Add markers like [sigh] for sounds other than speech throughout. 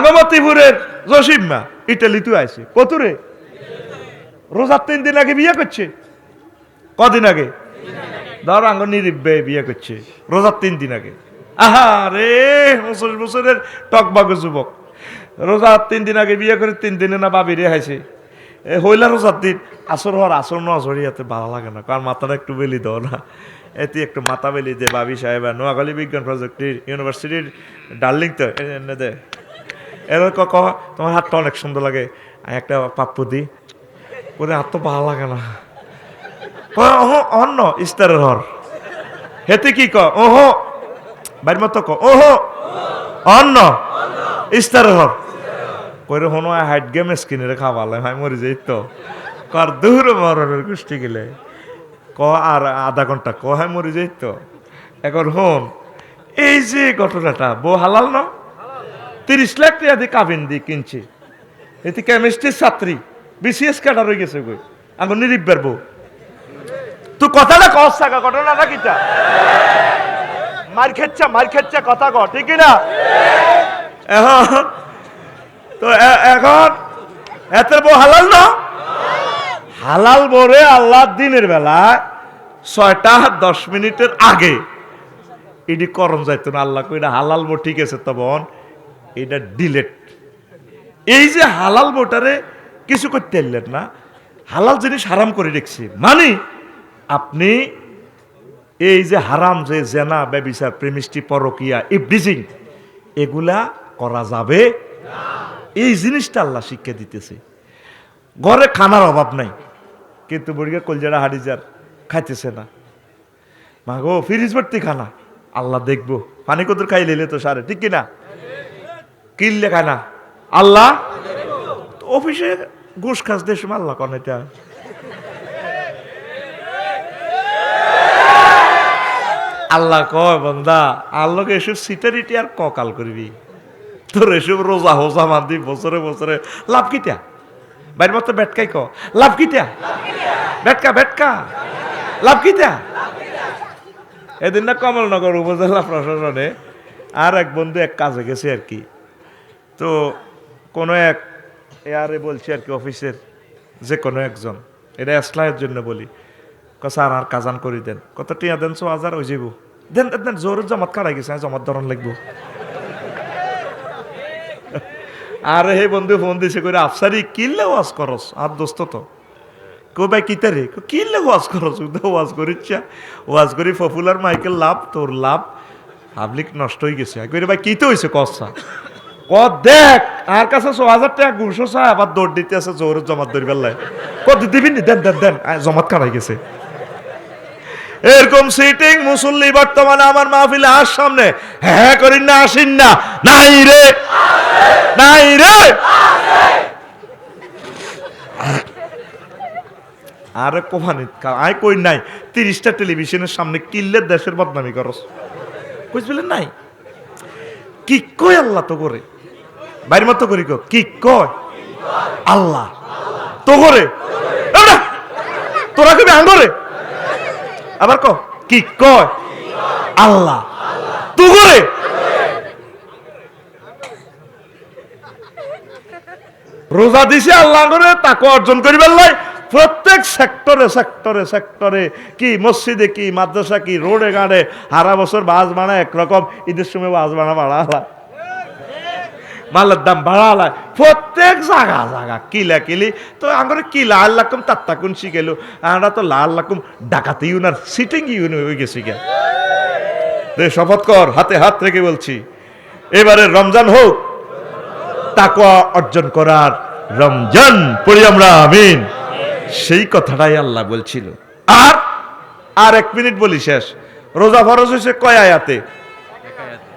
আঙ্গমতিপুরের জসিম মা, ইটালিতে আইছে। কতুরে রোজার তিন দিন আগে বিয়ে করছে? কদিন আগে? ধর আঙ্গ নিরিব্বে বিয়ে করছে, রোজার তিন দিন আগে। আহা রে পঁচিশ বছরের টকবাগ যুবক। রোজার তিন দিন আগে বিয়ে করে তিন দিনে না বাবি রে হাইছে। হইলা রোজার দিন, আসর হওয়ার আসর নজরি এতে ভালো লাগে না। কারণ মাথাটা একটু বেলি দাও না। এতে একটু মাথা বেলি দে বাবি সাহেব। নোয়াখালী বিজ্ঞান প্রযুক্তির ইউনিভার্সিটির ডার্লিং তো এনে দে। এর ক তোমার হাতটা অনেক সুন্দর লাগে। একটা পাপ্পু দি ওরে হাত তো ভালো লাগে না। অন্য ইস্তারের হর। হেতে কি ক, ওহো, বাড়ির মতো ক, ওহো অন্য ইস্তারের হর। কইরে হনো হাইট গেম স্কিনে খাওয়ালে ভাই মরি যাই তো। কর দূর মরণের গোষ্ঠী গেলে। ক, আর আধা ঘণ্টা ক হ্যাঁ মরি যাই তো। এখন হন, এই যে ঘটনাটা, বউ হালাল না? তিরিশ লাখ টাকা দিয়ে কাবিন দিয়ে কিনছে। এতে কেমিস্ট্রির ছাত্রী বিসিএস ক্যাডার হয়ে গেছে গই এখন নিরিব্বার বউ। তুই কথাটা কস থাকা ঘটনাটা কিটা মার খেচ্ছা মার খেচ্ছা কথা ক ঠিক না? এখন, তো এখন এতের বউ হালাল না? হালাল বরে আল্লাহ দিনের বেলা ছয়টা দশ মিনিটের আগে এটি করম যাইতো না, আল্লাহ কইটা হালাল বো ঠিক আছে তখন এটা ডিলেট এই যে হালাল বোটারে কিছু করতে পারলেন না, হালাল জিনিস হারাম করে রেখছি। মানে আপনি এই যে হারাম, যে জেনা, ব্যবিচার, প্রেমিষ্টি, পরকিয়া ইবডিজিং এগুলা করা যাবে এই জিনিসটা আল্লাহ শিক্ষা দিতেছে। ঘরে খানার অভাব নাই, কিন্তু বুড়িকে কলজারা হাডিজার খাইতেছে না। মাগো, ফিরিজ ভর্তি খানা, আল্লাহ দেখব। পানি কত খাই লেলে তো সারে, ঠিক কিনা? কিনলে খানা আল্লাহ? তো অফিসে ঘুষ খাস দেশ আল্লাহ কন এটা আল্লাহ কয়, বন্দা, আল্লাহকে এসব সিটারিটি আর ককাল করবি। তোর এসব রোজা হোজা মান্দি বছরে বছরে। লাভ কিটা বাইর মতো বেটকাই ক। লাভ কিটা বেটকা বেটকা লাভ কিটা এদিন না কমলনগর উপজেলা প্রশাসনে আর এক বন্ধু এক কাজে গেছে আর কি। তো কোনো এক এয়ারে বলছি আর কি অফিসের যে কোনো একজন। এটা এসলাইয়ের জন্য বলি। স্যার আর কাজান করি দেন। কত টিয়া দেন ছ হাজার হয়ে যাব দেন দেন, জোর জমাত কারাই গেছে জমাত ধরন লাগবো। [laughs] আর হে বন্ধু ফোন দিছে করে আফসারি কিনলে ওয়াজ করস? আর দোস্ত তো? কো ভাই কিতা রে? কিনলে ওয়াজ করস? উদা ওয়াজ করিচ্ছা। ওয়াজ করি পপুলার মাইকেল লাভ তোর লাভ। পাবলিক নষ্ট হয়ে গেছে। কইরে ভাই কিতে হয়েছে কসা ক দেখ, আর কাছে ছ হাজার টাকা ঘুষো চা আবার দৌড় দিতে আছে জোরে জমাত ধরি বেলায় কত দিবি নি? দেন দেন দেন। জমাত কারাই গেছে। এরকম সিটিং মুসল্লি বর্তমানে আমার মাহফিলে আর সামনে। হ্যাঁ করিন না, আসিন না। নাই রে। নাই রে। আরে কোভানি আয়, কই নাই? তিরিশটা টেলিভিশনের সামনে কিল্লে দেশের বদনামি করস। বুঝলেন নাই? কি কই আল্লাহ তো করে? বাইর মতো করি কো। কয়? আল্লাহ। তো করে? তোরা কবি আঙ্গরে? আবার ক কি কয়? আল্লাহ। তু করে? রোজা দিছে আল্লাহ করে তাকে অর্জন করিবার লাই প্রত্যেক সেক্টরে সেক্টরে সেক্টরে, কি মসজিদে, কি মাদ্রাসা, কি রোডে গাড়ে হারা বছর বাস বানা একরকম, ঈদের সময় বাস বানা বাড়া মালের দাম বাড়ালা। প্রত্যেক জায়গা জায়গা কিলা কিলি। তো আমরা কি লাল লাকুম তাত্তাকুন শিখেল আমরা তো লাল লাকুম ডাকাতি ইউনার সিটিং ইউন হয়ে গেছি গে শপথ কর, হাতে হাত রেখে বলছি, এবারে রমজান হোক, তাকওয়া অর্জন করার রমজান পড়ি আমরা, আমিন। সেই কথাটাই আল্লাহ বলছিল। আর আর এক মিনিট বলি শেষ। রোজা ফরজ হয়েছে কয় আয়াতে?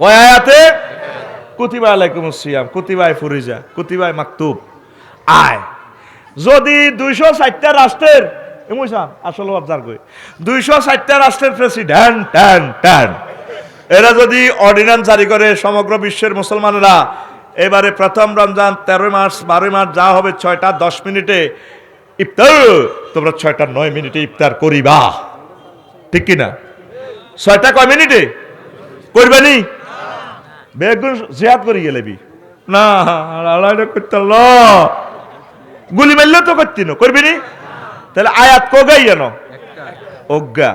কয় আয়াতে? কুতিবা আলাইকুম সিয়াম কুতিবায় ফুরিজা কুতিবায় মাকতুব। আয়। যদি দুইশো ষাটটা রাষ্ট্রের এমন আসলে অবজার করি দুইশো ষাটটা রাষ্ট্রের প্রেসিডেন্ট ট্যান ট্যান এরা যদি অর্ডিন্যান্স জারি করে সমগ্র বিশ্বের মুসলমানেরা, এবারে প্রথম রমজান, তেরোই মার্চ, বারোই মার্চ, যা হবে ছয়টা দশ মিনিটে ইফতার। তোমরা ছয়টা নয় মিনিটে ইফতার করিবা। ঠিক কিনা? ছয়টা কয় মিনিটে? করবানি বেগুন জিয়াদ করি গেলেবি না করতে গুলি মারলেও তো করতি না করবি নি? তাহলে আয়াত কগাই যেন? অজ্ঞা।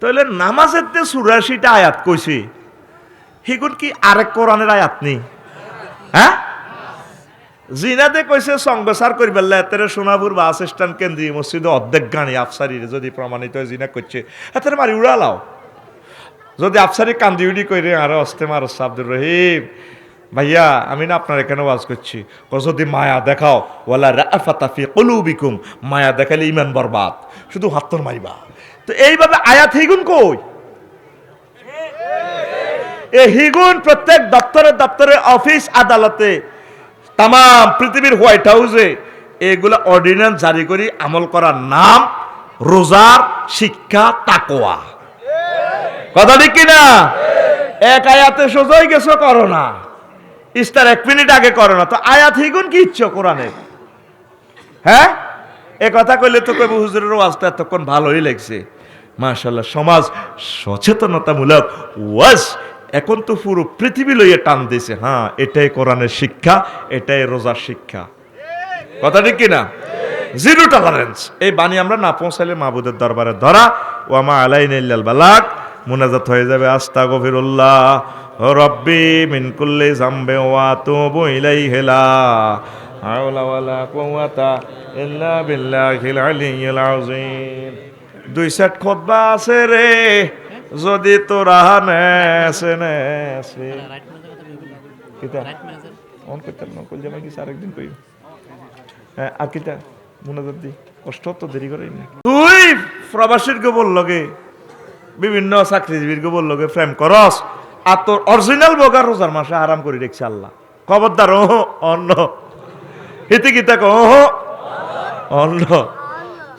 তাহলে নামাজের যে চুরাশিটা আয়াত কইছি। সেগুন কি আরেক কোরআনের আয়াত নেই হ্যাঁ? জিনাতে কইছে সংগসার করবেল এতের সোনাপুর বাস স্ট্যান্ড কেন্দ্রীয় মসজিদে অর্ধেক গানি আফসারি যদি প্রমাণিত হয় জিনা করছে। এতের মারি উড়ালাও। যদি আফসারি কান্দি উড়ি কইরে আর অস্তে মার আব্দুর রহিম। ভাইয়া, আমি না আপনার এখানে ওয়াজ করছি? যদি মায়া দেখাও, ওয়ালা রাফাতাফি কলুবিকুম, মায়া দেখালে ইমান বরবাদ, শুধু হাত্তর মারিবা তো এইভাবে আয়াত হিগুন কই? এ হিগুন প্রত্যেক দপ্তরে দপ্তরে, অফিস, আদালতে তাম পৃথিবীর হোয়াইট হাউসে, এগুলা অর্ডিন্যান্স জারি করি আমল করার নাম, রোজার শিক্ষা তাকোয়া কথা ঠিক কিনা? এক আয়াতে সোজাই গেছো করো না ইস্তার এক মিনিট আগে করো না তো আয়াত হিগুন কি ইচ্ছ কোরআনের? হ্যাঁ? এ কথা কইলে তো কবি হুজুরের ওয়াজটা এতক্ষণ ভালোই লাগছে। মাশাল্লাহ সমাজ সচেতনতামূলক ওয়াজ এখন তো পুরো পৃথিবী লইয়ে টান দিছে হ্যাঁ এটাই কোরআনের শিক্ষা, এটাই রোজার শিক্ষা। কথা ঠিক কিনা? জিরো টলারেন্স এই বাণী আমরা না পৌঁছালে মাহবুদের দরবারে ধরা। ও আমা আলাইন বালাক মুনাজাত হয়ে যাবে। আস্তা গফিরুল্লাহ রব্বি মিন কুল্লি জামবে ওয়া তুবু ইলাইহি লা হাওলা ওয়ালা কুওয়াতা ইল্লা বিল্লাহিল আলিয়্যিল আযীম। দুই সেট খুতবা আছে রে, যদি তোরা নেছে নেছে কিতা? অন করতাম না কল জামাই কিছু আরেকদিন কই হ্যাঁ আর কিতা? মুনাজাত দি। কষ্ট তো দেরি করে তুই প্রবাসীর গোবর লগে বিভিন্ন চাকরিজীবীর গোবর লগে প্রেম করস, আর তোর অরিজিনাল বগার রোজার মাসে আরাম করে দেখছে আল্লাহ। খবরদার, ওহ অন্য হিতে কিতা কো ওহ অন্য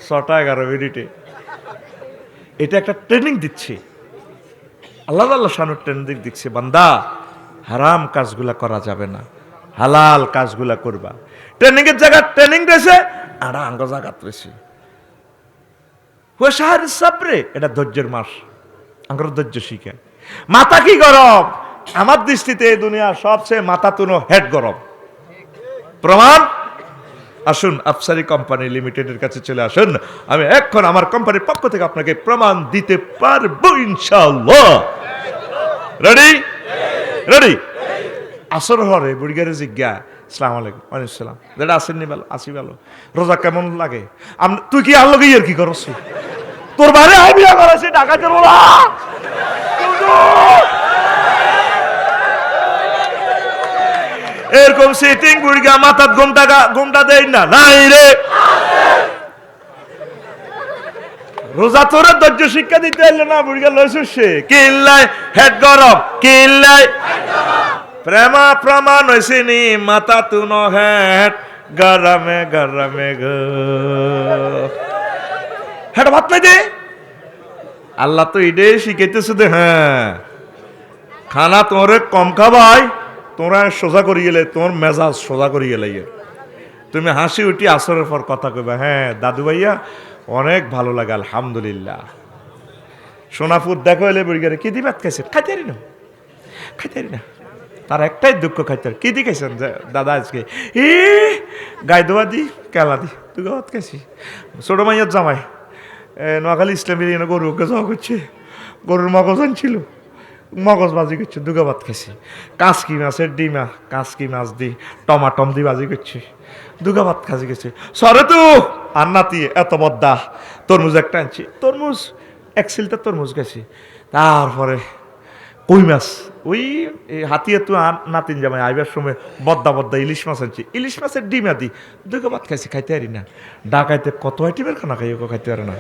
ছটা এগারো মিনিটে। এটা একটা ট্রেনিং দিচ্ছে। আল্লাহ আল্লাহ শানুর ট্রেনিং দিচ্ছে, বান্দা, হারাম কাজগুলা করা যাবে না, হালাল কাজগুলা করবা। ট্রেনিং এর জায়গা ট্রেনিং রয়েছে আর আঙ্গ জায়গাত রয়েছে শাহর সাবরে, এটা ধৈর্যের মাস। আঙ্গর ধৈর্য শিখে। মাথা কি গরম? আমার দৃষ্টিতে এই দুনিয়ার সবচেয়ে মাথা তুনো হেড গরম। প্রমাণ? আসুন, আফসারি কোম্পানি লিমিটেডের কাছে চলে আসুন। আমি এখন আমার কোম্পানির পক্ষ থেকে আপনাকে প্রমাণ দিতে পারব, ইনশাআল্লাহ। রেডি রেডি আসর হরে, বুড়িগারে জিজ্ঞা সালাম আলাইকুম, ওয়ালাইকুম সালাম। যেটা আসেননি ভালো, আসি ভালো। রোজা কেমন লাগে? তুই কি আর লগে কি করছ তোর বাইরে আমি বিয়া করেছি ডাকাতের ওরা এরকম সিটিং বুড়িগা মাথার ঘুমটা ঘুমটা দেয় না, নাই রে। রোজা তোরা ধৈর্য শিক্ষা দিতে এলো না, বুড়িগা লইছে সে। কিল্লাই হেড গরম কিল্লাই প্রেমা প্রমাণ হয়েছে নি মাথা তুন হেড গরমে গরমে গ। হেড ভাত নাই দে আল্লাহ তো এটাই শিখাইতেছে দে হ্যাঁ খানা তোরে কম খাবাই তোমরা সোজা করি গেলে তোমার মেজাজ সোজা করি গেলে ইয়ে। তুমি হাসি উঠি আসরের পর কথা কইবা হ্যাঁ দাদু ভাইয়া, অনেক ভালো লাগে, আলহামদুলিল্লাহ। সোনাপুর দেখো এলে বুড়িগারে, কি দিবাত খাইছে খাইতে না খাইতে না। তার একটাই দুঃখ খাইতে। কি দি খাইছেন যে- দাদা আজকে? ই গাই দোয়া দি, কেলা দি। তুই গাওয়াত খাইছি? ছোট মাইয়ার জামাই। নোয়াখালী ইসলামের এনে গরুকে যাওয়া করছে গরুর মগজ আনছিল। মগজ বাজি করছে দুগা ভাত খাইছি। কাঁচকি মাছের ডিমা কাঁচকি মাছ দি, টমাটম দি বাজি করছে দুগা ভাত খাজি গেছে। সরে তো আর নাতি এত বদ্দা তরমুজ একটা আনছি। তরমুজ এক সিলটা তরমুজ গেছি তারপরে কই মাছ? ওই হাতিয়া তো আর নাতিন জামাই আইবার সময় বদ্দা বদ্দা ইলিশ মাছ আনছি। ইলিশ মাছের ডিমা দি দুগা ভাত খাইছি, খাইতে পারি না। ডাকাইতে কত আইটিমের খানা খাই খাইতে পারে না।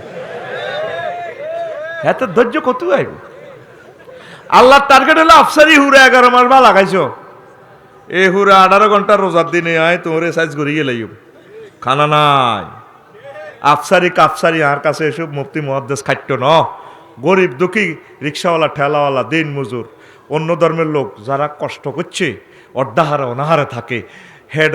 এত ধৈর্য কত আইব? আল্লাহর টার্গেট হলো আফসারি হুরা এগারো মাস বা লাগাইছো এ হুরা আঠারো ঘণ্টা রোজার দিনে আয়, তোমার সাইজ করিয়ে লাইব খানা নাই। আফসারি কাফসারি, আর কাছে এসব মুক্তি মহাদ্দেশ খাট্য ন। গরিব দুঃখী রিক্সাওয়ালা, ঠেলাওয়ালা, দিন মজুর, অন্য ধর্মের লোক যারা কষ্ট করছে, অর্ধাহারে, অনাহারে থাকে, হেড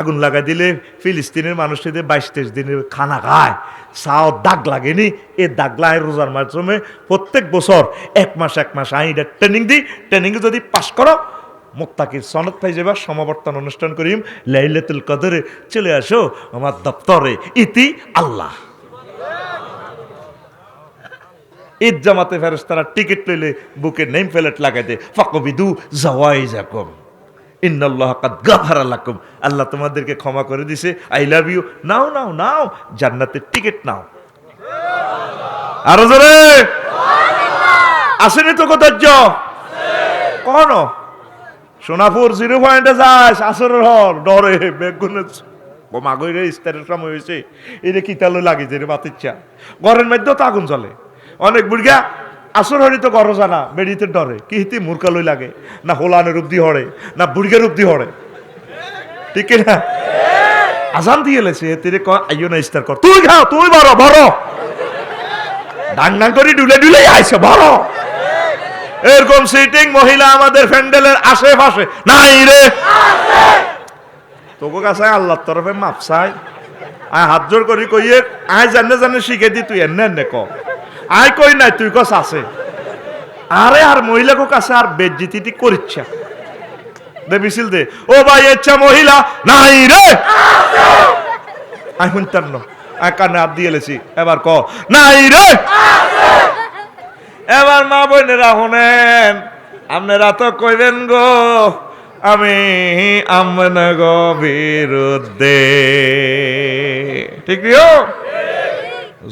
আগুন লাগাই দিলে ফিলিস্তিনের মানুষদের বাইশ তেইশ দিনের খানা খায়। চাও দাগ লাগেনি, এ দাগ লাগে রোজার মাধ্যমে প্রত্যেক বছর এক মাস এক মাস আই এটা ট্রেনিং দিই ট্রেনিং যদি পাস করো মোত্তাকির সনদ পাই যাবার সমাবর্তন অনুষ্ঠান করিম, লাইলাতুল কদরে। চলে আসো আমার দপ্তরে, ইতি আল্লাহ। ঈদ জামাতে ফেরেস্তারা টিকিট লইলে বুকে নেম প্লেট লাগাই দে ফাকবিদু জাওয়াই যাকম ইন্নাল্লাহ কাদ গাফারা লাকুম। আল্লাহ তোমাদেরকে ক্ষমা করে দিছে। I love you. নাও নাও নাও। জান্নাতের টিকিট নাও। আরও জোরে? আসেনি তো কোথার্য কোন সোনাপুর জিরো পয়েন্টে যাস, আসরের হর ডরে বেগুনে মাগইরে ইস্তারের সময় হয়েছে এটা কি তালো লাগে যে বাতিচ্ছা। ঘরের মধ্যেও তো আগুন জ্বলে। অনেক বুড়গা আসর হরি তো গরজ জানা বেড়িতে ডরে। কি হিতি মূর্খালই লাগে? না হোলানের রূপ দি হরে, না বুড়গের রূপ দি হরে। ঠিক না আজান দিয়ে লেছে, তিরে ক আইও না ইস্তার কর। তুই খাও তুই বড় বড়। ডাং ডাং করে ডুলে ডুলে আইসে বড়। এরকম সিটিং মহিলা আমাদের প্যান্ডেলের আশেপাশে নাই রে। তোকে কাছে আল্লাহর তরফে মাপ চাই। আয় হাত জোর করি কইয়ে, আয় জানে জানে শিখে দি, তুই এনে এনে ক। আয় কই নাই, তুই কস আছে। আরে আর মহিলাকে কাছে আর বেজ্জিতি করিচ্ছা। দে মিছিল দে। ও ভাই ইচ্ছা মহিলা, নাই রে! আয় শুনতাম না। কানে হাত দিয়ে লেছি। এবার ক, নাই রে! এবার মা বোনেরা শুনেন, আপনারা তো কইবেন গো, আমি আমন গো বিরুদ্ধে। ঠিক